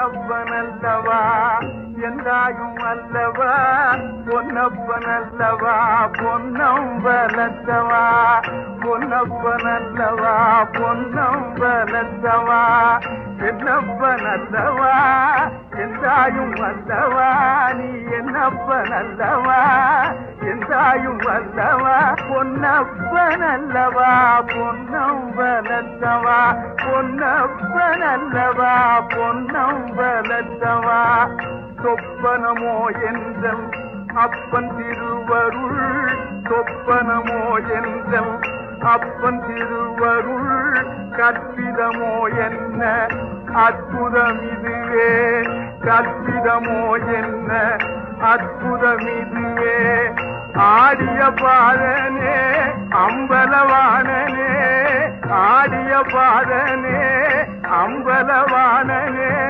பொன்னப்பனல்லவா எந்தாயும் அல்லவா? பொன்னப்பனல்லவா பொன்னம் பலத்தவா பொன்னப்பன் பொன்னம் பலத்தவா என்னப்பன் எந்தாயும் அல்லவா? நீ என்னப்பனல்லவா தாயும் அல்லவா பொன்னப்பன் அல்லவா பொன்னம்பலத்தவா பொன்னப்பன் அல்லவா பொன்னம்பலத்தவா சொப்பனமோ என்றல் அப்பன் திருவருள் சொப்பனமோ என்றல் அப்பன் திருவருள் கற்பிதமோ என்ன அற்புதம் இதுவே? கற்பிதமோ என்ன அற்புதம் இதுவே? ஆடிய பாதனே அம்பலவானனே ஆடிய பாதனே அம்பலவானனே.